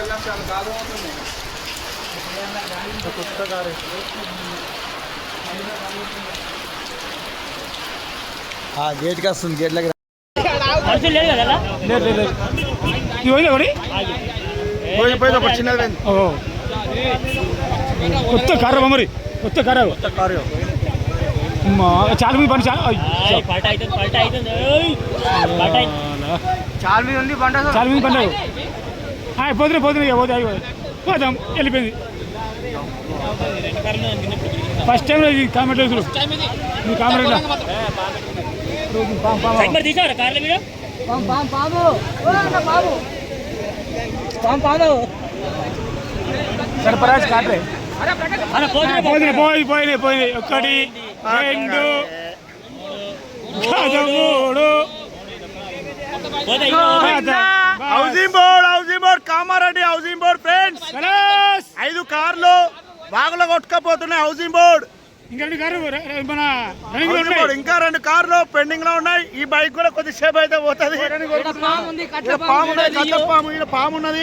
తీసుకెళ్ళాం చాలా కాలం అవుతుంది కొత్త కారు గేట్కి వస్తుంది గేట్లకి లేదు కదా లేదు లేదు పోయిందా ఒకటి పోయింది పోయింది ఒక చిన్నది కొత్త కారు మరి. కొత్త కారు. కారు. పల్ట అవుతుంది ఏయ్, పల్ట అవుతుంది. చాలా మీద ఉంది బండ చాలా మంది పోతున్నా పోతున్నా ఇక పోతే అయిపోయి పోతాం. వెళ్ళిపోయింది? ఫస్ట్ టైం ఇది కామెంట్ వేసుడు మీ కామెంట్ సర్పరాజ్ కాట్రే పోయినాయి పోయి పోయినాయి పోయినాయి ఒకటి రెండు మూడు. Housing board housing board Kamareddy housing board friends! ఐదు కార్లు వాగులో కొట్టుకపోతున్నాయి హౌసింగ్ బోర్డ్. ఇంకా రెండు కారు కార్లు పెండింగ్లో ఉన్నాయి. ఈ బైక్ కూడా కొద్దిసేపు అయితే పోతుంది. పాము పాము పాము ఉన్నది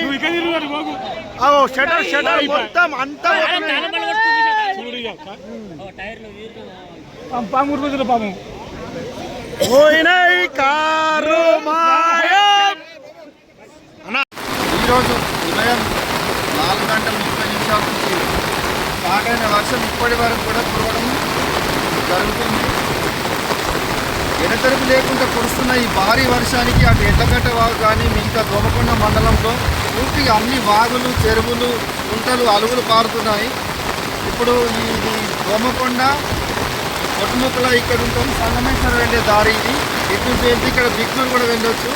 షటర్ షటర్ మొత్తం అంతా పోతున్నాయి. తాళం పట్టుకుని కూర్చుంటా. చూడు ఇక. కా- ఓ, టైర్లు వీర్లు. పాము- పాము గుర్తులు పాము పోయినాయి కారు మాయం ఈరోజు ఉదయం నాలుగు గంటల ముప్పై నిమిషాల నుంచి స్టార్ట్ అయిన వర్షం ఇప్పటి వరకు కూడా కురవడం జరుగుతుంది. ఎడతెరపు లేకుండా కురుస్తున్న ఈ భారీ వర్షానికి అటు ఎడ్లగట్ట వాగు కానీ మిగతా దోమకొండ మండలంలో పూర్తిగా అన్ని వాగులు చెరువులు కుంటలు అలుగులు పారుతున్నాయి. ఇప్పుడు ఈ దోమకొండ కొట్టుముక్కల ఇక్కడ ఉంటుంది. సంగమేశ్వరం వెళ్ళే దారి ఇది. ఇటు నుంచి ఇక్కడ బిగ్నూరు కూడా వెళ్ళొచ్చు.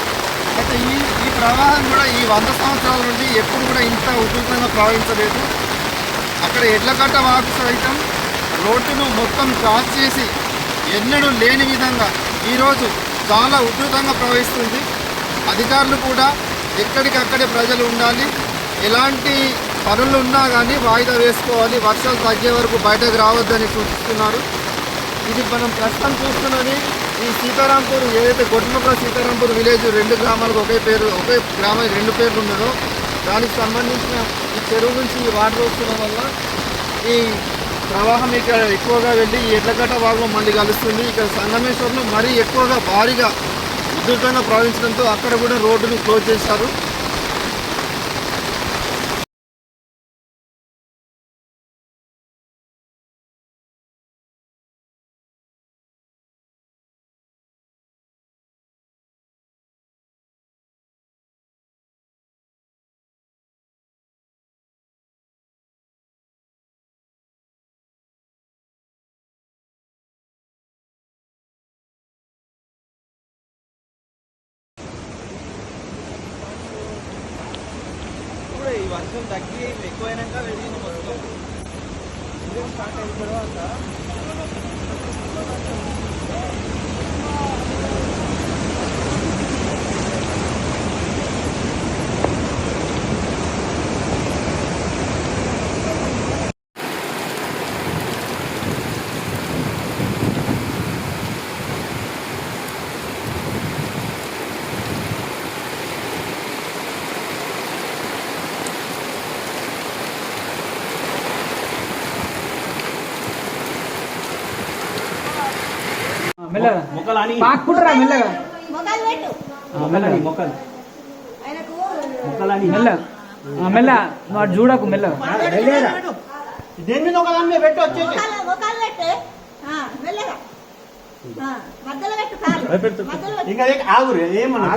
అయితే ఈ ఈ ప్రవాహం కూడా ఈ వంద సంవత్సరాల నుండి ఎప్పుడు కూడా ఇంత ఉధృతంగా ప్రవహించలేదు. అక్కడ ఎడ్లకట్ట వాకు సైతం రోడ్డును మొత్తం క్రాస్ చేసి ఎన్నడూ లేని విధంగా ఈరోజు చాలా ఉధృతంగా ప్రవహిస్తుంది. అధికారులు కూడా ఎక్కడికక్కడే ప్రజలు ఉండాలి. ఎలాంటి పనులు ఉన్నా కానీ వాయిదా వేసుకోవాలి. వర్షాలు తగ్గే వరకు బయటకు రావద్దని సూచిస్తున్నారు. ఇది మనం ప్రస్తుతం చూస్తున్నది ఈ సీతారాంపూర్ ఏదైతే గొడ్డమక సీతారాంపూర్ విలేజ్ రెండు గ్రామాలకు ఒకే పేరు ఒకే గ్రామానికి రెండు పేర్లు ఉన్నదో దానికి సంబంధించిన ఈ చెరువు నుంచి ఈ వాటర్ వస్తున్న వల్ల ఈ ప్రవాహం ఇక్కడ ఎక్కువగా వెళ్ళి ఈ ఎడ్లగట్ట వాగులో మళ్ళీ కలుస్తుంది. ఇక్కడ సంగమేశ్వరంలో మరీ ఎక్కువగా భారీగా ఉధృతంగా ప్రవహించడంతో అక్కడ కూడా రోడ్డును క్లోజ్ చేశారు. కొంచెం తగ్గి ఎక్కువైనాక వెళ్ళి మొత్తం స్టార్ట్ అయిన తర్వాత మెల్లగా మొక్కలు పాక్కుంటారా మెల్లగా. మొక్కలు పెట్టు. మెల్లగా మొక్కలు. ఆయనకు మొక్కలని. మెల్ల మెల్ల అటు చూడకు మెల్లగా. దేని మీద ఒక దాని పెట్టి వచ్చేసి. మొక్కలు పెట్టు. ఆ, మెల్లగా. ఇంకా ఆగురు ఏమన్నా.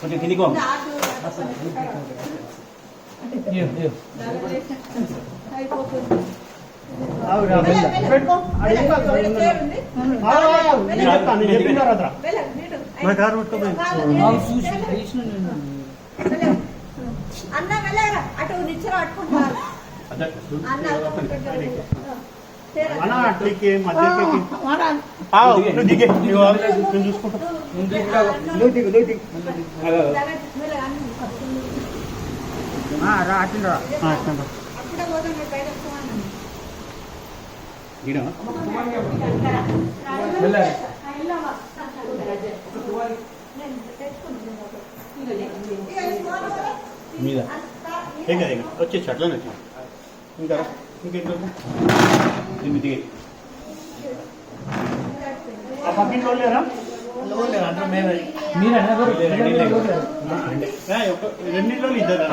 కొంచెం కిందికో. అయిపోతుంది. మెల్లగా, మెల్లగా. పెట్టుకో మెల్లగా, మెల్లగా చేరుంది. మెల్లగా, మెల్లగా, నీటు. కారు పట్టుకోపోయింది. కాలు నీటు. మెల్లగా. అన్న మెల్లగా అటు నిచ్చెన పట్టుకుంటున్నారు అన్న ఈ స్మాల్ కూడా ఏం కదా వచ్చేసి అట్లనే వచ్చి ఇంకా రా. ఇంకేం చెప్పు దీన్ని దిగి ఆ పక్కింటి వాళ్ళు లేరా అందరూ మేమే రెండింటిలో ఇద్దరు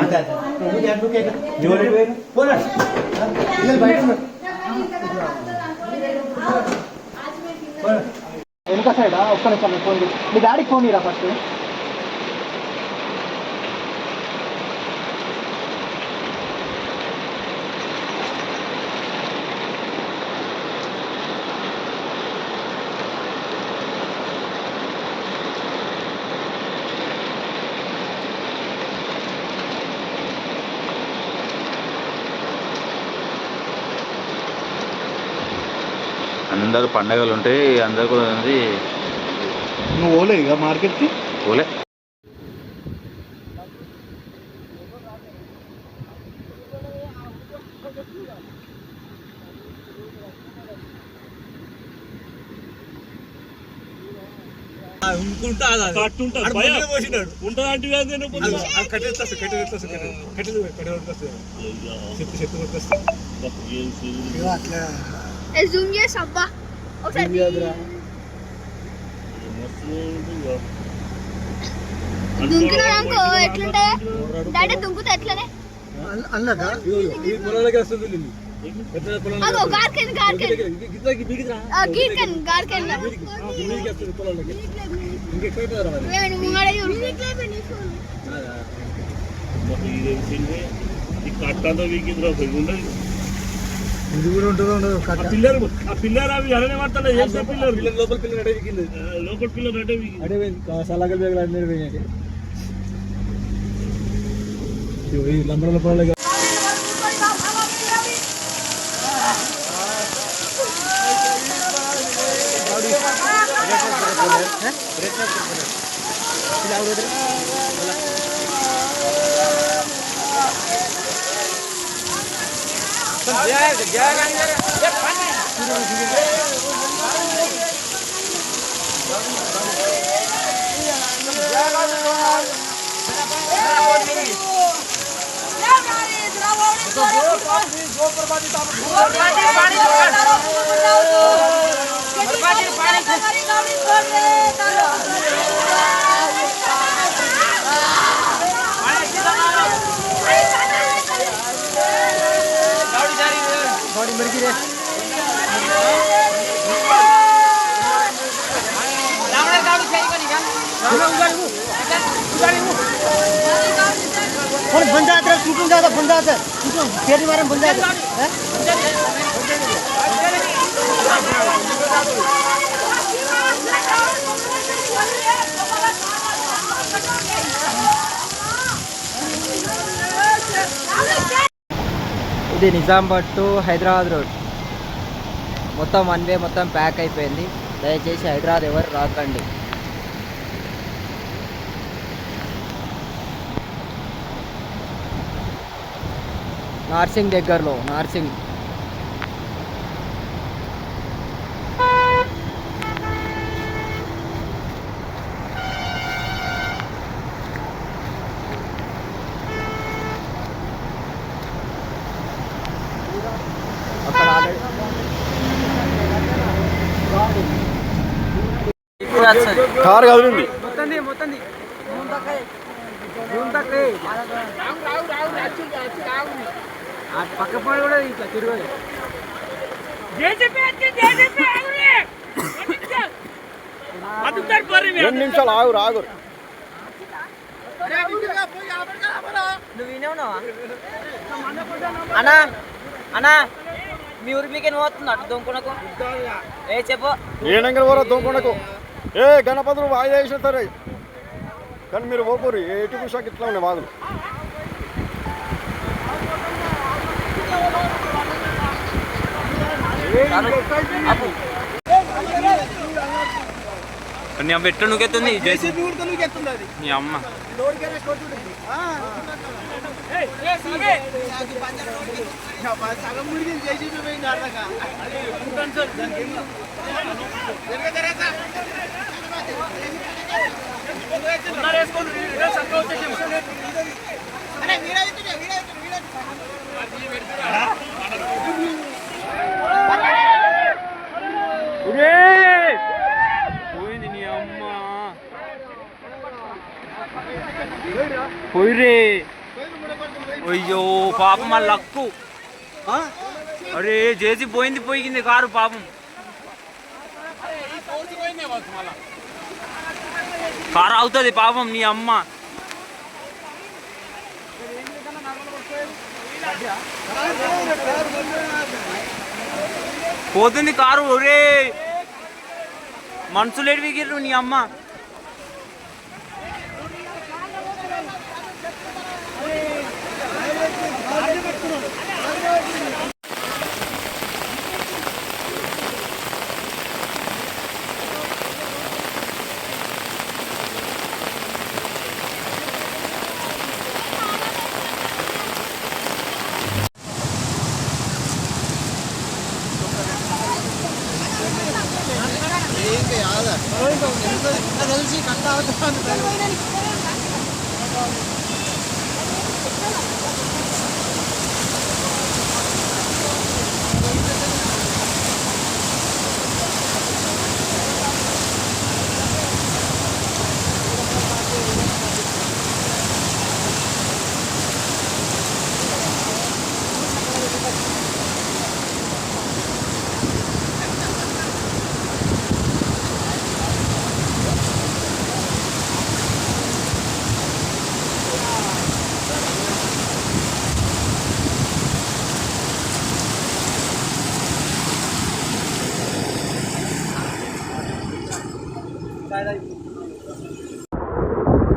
వెనుక సైడా? ఒక్క నిమిషం ఫోన్ మీ డాడీకి ఫోన్ ఇరా ఫస్ట్? అందరు పండగలు ఉంటాయి అందరు కూడా ఉంది నువ్వు ఓలే ఇక మార్కెట్కి? పోలే. జూమ్ చేసి అబ్బా ఒకసారి దుంకినా అనుకో ఎట్లుంటే డాడీ దుంకుతా ఎట్లనే అన్నదా అగో గార్కెన్ గార్కెన్ గీర్కెన్ గార్కెన్ నేను ముంగడే ఇది కూడా ఉంటుందో ఉండదు ఆ పిల్లర్ ఆ పిల్లర్ అవి అలానే పడతాయి చేసిన పిల్లర్ లోపల పిల్లలు అడే వికింది లోపల పిల్లర్ అంటే అడే సలాగల బేగలు అన్నీ పోయినాయి లంబడల पानी ನೋಡಿ ಮಡಗಿದೆ પણ બંધા હતા ચૂંટણી દાદા બંધા હતા ફેરી મારે બંધા હતા હે? ఇది నిజామాబాద్ టు హైదరాబాద్ రోడ్. మొత్తం వన్ వే మొత్తం ప్యాక్ అయిపోయింది. దయచేసి హైదరాబాద్ ఎవరు రాకండి. నార్సింగ్ దగ్గరలో నార్సింగ్. కారు కదిలింది. మొత్తంది మొత్తంది. పక్క పని కూడా ఇట్లా తిరగదు రెండు నిమిషాలు ఆగు ఆగు నువ్వు వినే ఉన్నావా? అన్నా అన్నా మీ ఊరికి మీకేం పోతుంది? అటు దొంకునకు ఏ చెప్పు. ఏనంగా పోరా దొంగకొండకు ఏ గణపతులు వాయిదా వేసిన సరే కానీ మీరు పోకూరు ఎటు కుషాకి ఇట్లా ఉన్నాయి వాదులు నీ అమ్మ ఎట్లా నువ్వుకెత్తుంది నీ అమ్మ. అరే వీడైతే వీడైతే పోయింది పోయింది నీ అమ్మ పోయిరే. అయ్యో పాపం మా లక్కు. అరే చేసి పోయింది పోయింది కారు పాపం. కారు అవుతుంది పాపం నీ అమ్మ. పోతుంది కారు ఒరే. మనుషులు విగిర్రు నీ అమ్మ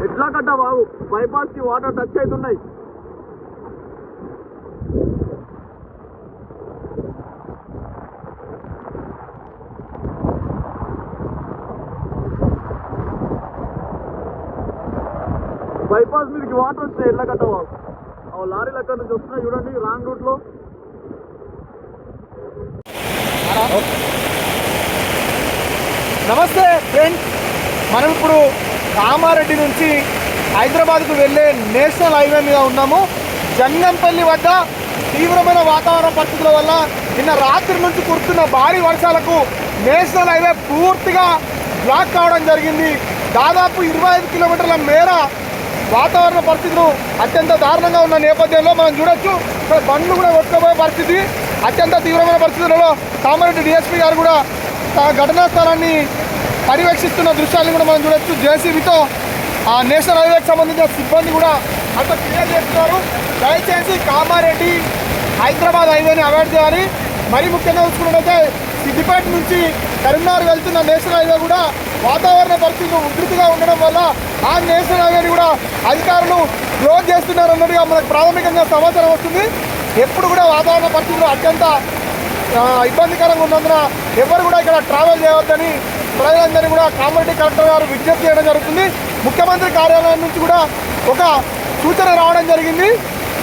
ఎట్లా కట్ట బాబు బైపాస్కి వాటర్ ఉన్నాయి బైపాస్ మీదకి వాటర్ వచ్చినాయి ఎట్లా కట్ట ఆ లారీలు అక్కడ నుంచి వస్తున్నాయి చూడండి రాంగ్ రూట్లో. నమస్తే ఫ్రెండ్స్. మనం ఇప్పుడు కామారెడ్డి నుంచి హైదరాబాద్కు వెళ్ళే నేషనల్ హైవే మీద ఉన్నాము. జంగంపల్లి వద్ద తీవ్రమైన వాతావరణ పరిస్థితుల వల్ల నిన్న రాత్రి నుంచి కురుతున్న భారీ వర్షాలకు నేషనల్ హైవే పూర్తిగా బ్లాక్ కావడం జరిగింది. దాదాపు ఇరవై ఐదు కిలోమీటర్ల మేర వాతావరణ పరిస్థితులు అత్యంత దారుణంగా ఉన్న నేపథ్యంలో మనం చూడొచ్చు. ఇక్కడ బండ్లు కూడా కొట్టుకోబోయే పరిస్థితి అత్యంత తీవ్రమైన పరిస్థితులలో కామారెడ్డి డిఎస్పీ గారు కూడా ఘటనా స్థలాన్ని పర్యవేక్షిస్తున్న దృశ్యాన్ని కూడా మనం చూడొచ్చు. జేసీబీతో ఆ నేషనల్ హైవేకి సంబంధించిన సిబ్బంది కూడా అంత క్లియర్ చేస్తున్నారు. దయచేసి కామారెడ్డి హైదరాబాద్ హైవేని అవాయిడ్ చేయాలి. మరీ ముఖ్యంగా చూసుకున్నట్టయితే సిద్దిపేట నుంచి కరీంనగర్ వెళ్తున్న నేషనల్ హైవే కూడా వాతావరణ పరిస్థితులు ఉధృతిగా ఉండడం వల్ల ఆ నేషనల్ హైవేని కూడా అధికారులు క్లోజ్ చేస్తున్నారన్నట్టుగా మనకు ప్రాథమికంగా సమాచారం వస్తుంది. ఎప్పుడు కూడా వాతావరణ పరిస్థితులు అత్యంత ఇబ్బందికరంగా ఉన్నందున ఎవరు కూడా ఇక్కడ ట్రావెల్ చేయవద్దని ప్రజలందరినీ కూడా కామారెడ్డి కలెక్టర్ గారు విజ్ఞప్తి చేయడం జరుగుతుంది. ముఖ్యమంత్రి కార్యాలయం నుంచి కూడా ఒక సూచన రావడం జరిగింది.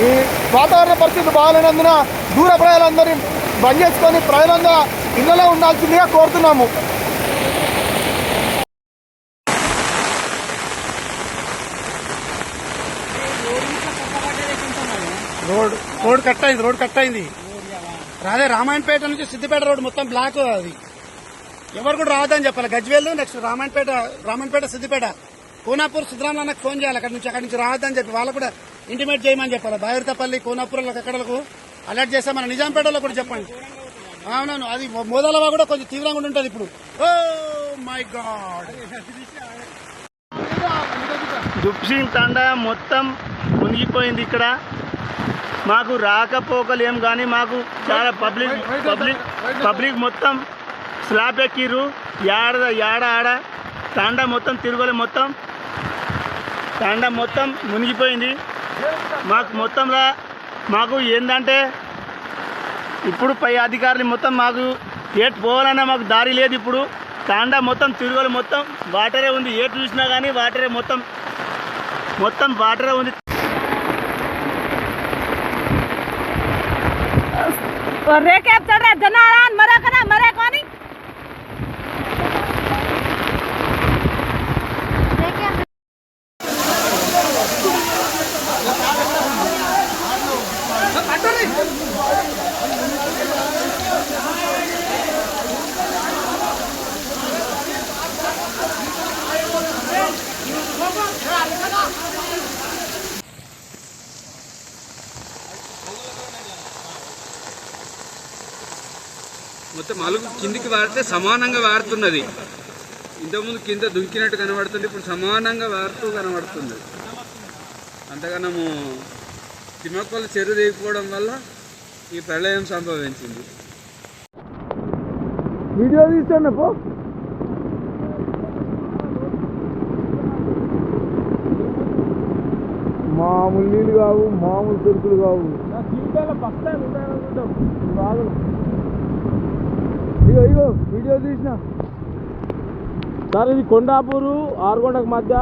ఈ వాతావరణ పరిస్థితులు బాగాలేనందున దూర ప్రజలందరినీ బంద్ చేసుకొని ప్రజలందరూ ఇళ్ళలో ఉండాల్సిందిగా కోరుతున్నాము. రోడ్ రోడ్ కట్ అయింది రోడ్ కట్ అయింది. రాదే రామాయణపేట నుంచి సిద్దిపేట రోడ్ మొత్తం బ్లాక్ అది. ఎవరు కూడా రాదని చెప్పాలి. గజ్వేల్ నెక్స్ట్ రామాయణపేట రామాయణపేట సిద్దిపేట. కోనాపూర్ సిద్ధరామన్నకు ఫోన్ చేయాలి. అక్కడి నుంచి అక్కడి నుంచి రావద్దని చెప్పి వాళ్ళకు కూడా ఇంటిమేట్ చేయమని చెప్పాలి బాయిరతపల్లి కోనాపూర్లకు ఎక్కడలకు అలర్ట్ చేస్తే మన నిజాంపేటలో కూడా చెప్పండి. అవునవును అది మోదలవా కూడా కొంచెం తీవ్రంగా ఉంటుంది ఇప్పుడు. Oh my God! దుప్సింగ్ తండా మొత్తం మునిగిపోయింది ఇక్కడ. మాకు రాకపోకలు ఏం కానీ మాకు చాలా పబ్లిక్ పబ్లిక్ పబ్లిక్ మొత్తం స్లాబ్ ఎక్కిర్రు. యాడ యాడ ఆడ. తాండా మొత్తం తిరుగులే మొత్తం తండ మొత్తం మునిగిపోయింది. మాకు మొత్తంలో మాకు ఏంటంటే ఇప్పుడు పై అధికారులు మొత్తం మాకు ఏటు పోవాలన్నా మాకు దారి లేదు ఇప్పుడు. తాండా మొత్తం తిరుగులు మొత్తం వాటరే ఉంది. ఏటు చూసినా కానీ వాటరే మొత్తం మొత్తం వాటరే ఉంది. రేకేపుతాడు జనారా మరే కానీ రేకే మొత్తం అలుగు కిందికి వారితే సమానంగా వారుతున్నది. ఇంతకుముందు కింద దుంకినట్టు కనబడుతుంది ఇప్పుడు సమానంగా వారుతూ కనబడుతుంది. అంతగానము తిమ్మక్కలు చెరువు దిగిపోవడం వల్ల ఈ ప్రళయం సంభవించింది. వీడియో తీస్తాను పో. మామూలు నీళ్ళు కావు మామూలు చెరుకులు కావు. ఇగో ఇగో వీడియో తీసిన. సార్ ఇది కొండాపూరు ఆరుగొండకు మధ్య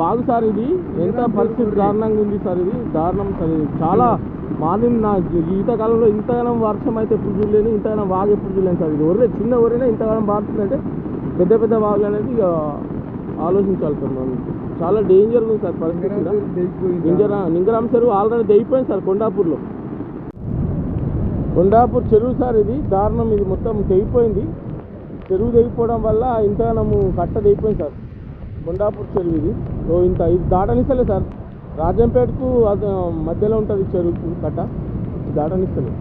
వాగు సార్ ఇది. ఎంత పరిస్థితి దారుణంగా ఉంది సార్ ఇది. దారుణం సార్ ఇది. చాలా మార్నింగ్ నా ఈతకాలంలో ఇంతగానం వర్షం అయితే ఎప్పుడు చూడలేను. ఇంతగానం వాగు ఎప్పుడు చూడలేను సార్ ఇది. ఒరే చిన్న ఒరేనే ఇంతగానం బారుతుందంటే పెద్ద పెద్ద వాగు అనేది ఇక ఆలోచించాలి సార్ మనం. చాలా డేంజర్ ఉంది సార్ పరిస్థితి కూడా. నింగరా నింగరాం చెరువు ఆల్రెడీ దయిపోయింది సార్ కొండాపూర్లో. కొండాపూర్ చెరువు సార్ ఇది. దారుణం ఇది. మొత్తం తెగిపోయింది. చెరువు తెగిపోవడం వల్ల ఇంతగానము కట్ట తెగిపోయింది సార్. కొండాపూర్ చెరువు ఇది. సో ఇంత ఇది దాటనిస్తలే సార్. రాజంపేటకు మధ్యలో ఉంటుంది చెరువు కట్ట. దాటనిస్తలేదు.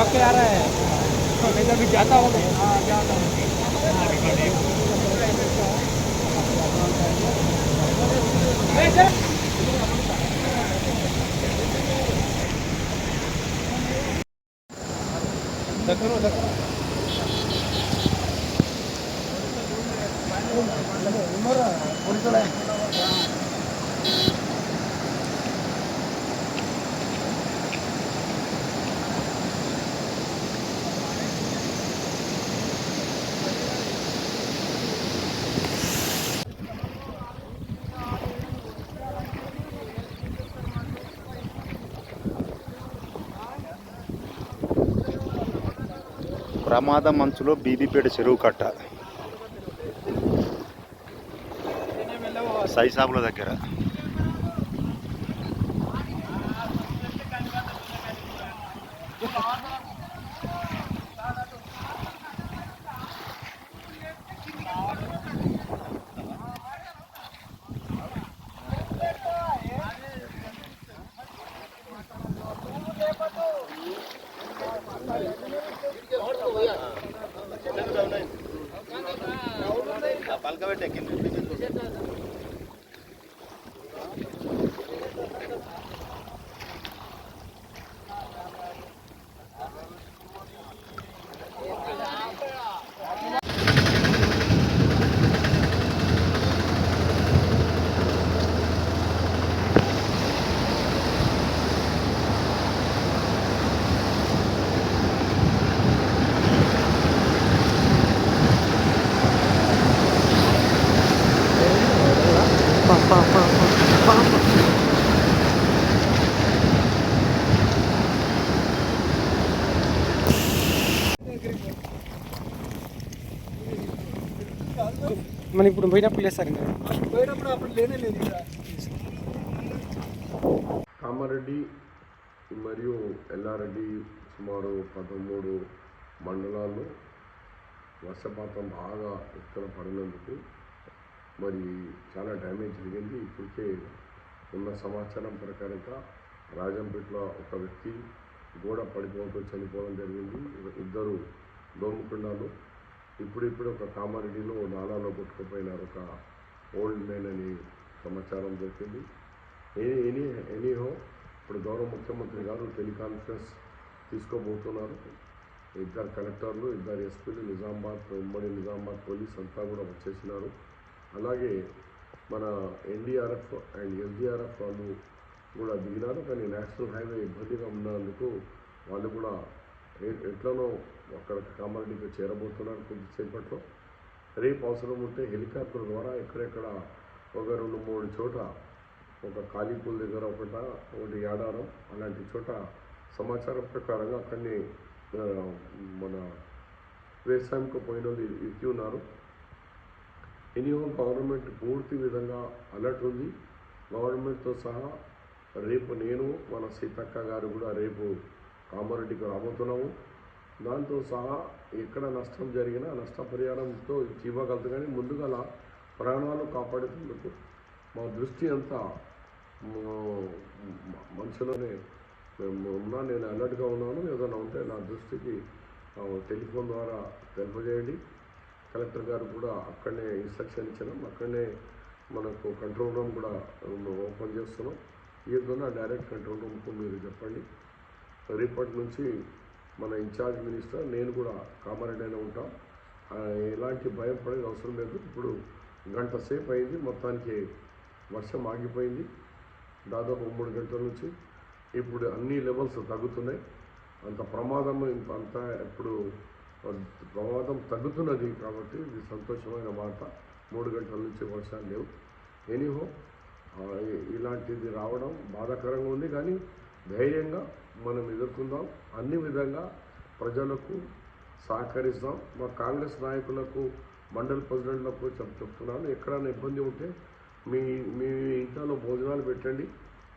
पक्के आ रहा है। तो मैं कभी जाता हूँ तो- हाँ जाता हूँ। देखो देखो। ప్రమాద మంచులో బీబీపేట చెరువు కట్ట. సైసాబుల దగ్గర. ఇప్పుడు పోయినప్పుడు లేదు సార్ కామారెడ్డి మరియు ఎల్లారెడ్డి సుమారు పదమూడు మండలాల్లో వర్షపాతం బాగా ఎక్కడ పడినందుకు మరి చాలా డ్యామేజ్ జరిగింది. ఇప్పటికే ఉన్న సమాచారం ప్రకారంగా రాజంపేటలో ఒక వ్యక్తి గోడ పడిపోవడంతో చనిపోవడం జరిగింది. ఇద్దరు దోమకుండాలు ఇప్పుడిప్పుడు ఒక కామారెడ్డిలో నాలాలో కొట్టుకుపోయినారు ఒక ఓల్డ్ మ్యాన్ అని సమాచారం దొరికింది. ఎనీ ఎనీ ఎనీహో ఇప్పుడు గౌరవ ముఖ్యమంత్రి గారు టెలికాన్ఫరెన్స్ తీసుకోబోతున్నారు. ఇద్దరు కలెక్టర్లు ఇద్దరు ఎస్పీలు నిజామాబాద్ ఉమ్మడి నిజామాబాద్ పోలీస్ అంతా కూడా వచ్చేసినారు. అలాగే మన ఎన్డీఆర్ఎఫ్ అండ్ ఎస్డీఆర్ఎఫ్ వాళ్ళు కూడా దిగినారు. కానీ నేషనల్ హైవే ఇబ్బందిగా ఉన్నందుకు వాళ్ళు కూడా ఎట్లనో అక్కడ కామారెడ్డికి చేరబోతున్నారు కొద్దిసేపట్లో. రేపు అవసరం ఉంటే హెలికాప్టర్ ద్వారా ఎక్కడెక్కడ ఒక రెండు మూడు చోట ఒక కాళీపూల్ దగ్గర ఒకట ఒకటి యాడారం అలాంటి చోట సమాచారం ప్రకారంగా అక్కడిని మన వ్యవసాయంకు పోయిన వాళ్ళు ఉన్నారు. ఎనీవో గవర్నమెంట్ పూర్తి విధంగా అలర్ట్ ఉంది. గవర్నమెంట్తో సహా రేపు నేను మన సీతక్క గారు కూడా రేపు కామారెడ్డికి రాబోతున్నాము. దాంతో సహా ఎక్కడ నష్టం జరిగినా నష్టపరిహారంతో ఇవ్వగలదు కానీ ముందుగా ప్రాణాలు కాపాడేందుకు మా దృష్టి అంతా మనుషులనే మేము ఉన్నా నేను అలర్ట్గా ఉన్నాను. ఏదైనా ఉంటే నా దృష్టికి టెలిఫోన్ ద్వారా తెలిపజేయండి కలెక్టర్ గారు కూడా అక్కడనే ఇన్స్ట్రక్షన్ ఇచ్చినాం అక్కడనే మనకు కంట్రోల్ రూమ్ కూడా ఓపెన్ చేస్తున్నాం. ఏదైనా డైరెక్ట్ కంట్రోల్ రూమ్కు మీరు చెప్పండి. రేపటి నుంచి మన ఇన్ఛార్జ్ మినిస్టర్ నేను కూడా కామారెడ్డిలో ఉంటాం. ఎలాంటి భయం పడేది అవసరం లేదు. ఇప్పుడు గంట సేపు అయింది మొత్తానికి వర్షం ఆగిపోయింది. దాదాపు మూడు గంటల నుంచి ఇప్పుడు అన్ని లెవెల్స్ తగ్గుతున్నాయి. అంత ప్రమాదం ఇంత- అంత ఇప్పుడు ప్రమాదం తగ్గుతున్నది కాబట్టి ఇది సంతోషమైన వార్త. మూడు గంటల నుంచి వర్షాలు లేవు. ఎనీహో ఇలాంటిది రావడం బాధాకరంగా ఉంది. కానీ ధైర్యంగా మనం ఎదుర్కొందాం. అన్ని విధంగా ప్రజలకు సహకరిస్తాం. మా కాంగ్రెస్ నాయకులకు మండల ప్రెసిడెంట్లకు చెప్ చెప్తున్నాను. ఎక్కడైనా ఇబ్బంది ఉంటే మీ మీ ఇంట్లో భోజనాలు పెట్టండి.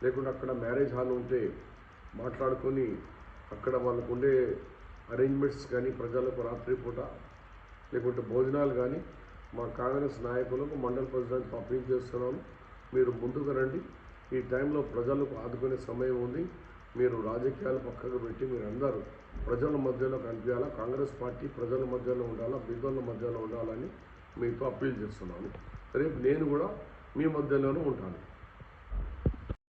లేకుంటే అక్కడ మ్యారేజ్ హాల్ ఉంటే మాట్లాడుకొని అక్కడ వాళ్ళకు ఉండే అరేంజ్మెంట్స్ కానీ ప్రజలకు రాత్రిపూట లేకుంటే భోజనాలు కానీ మా కాంగ్రెస్ నాయకులకు మండల ప్రెసిడెంట్ అప్పీల్ చేస్తున్నాను. మీరు ముందుకు రండి. ఈ టైంలో ప్రజలకు ఆదుకునే సమయం ఉంది. మీరు రాజకీయాలు పక్కకు పెట్టి మీరు అందరూ ప్రజల మధ్యలో కనిపించాలా? కాంగ్రెస్ పార్టీ ప్రజల మధ్యలో ఉండాలా? బీదోళ్ళ మధ్యలో ఉండాలని మీతో అప్పీల్ చేస్తున్నాను. రేపు నేను కూడా మీ మధ్యలోనే ఉంటాను.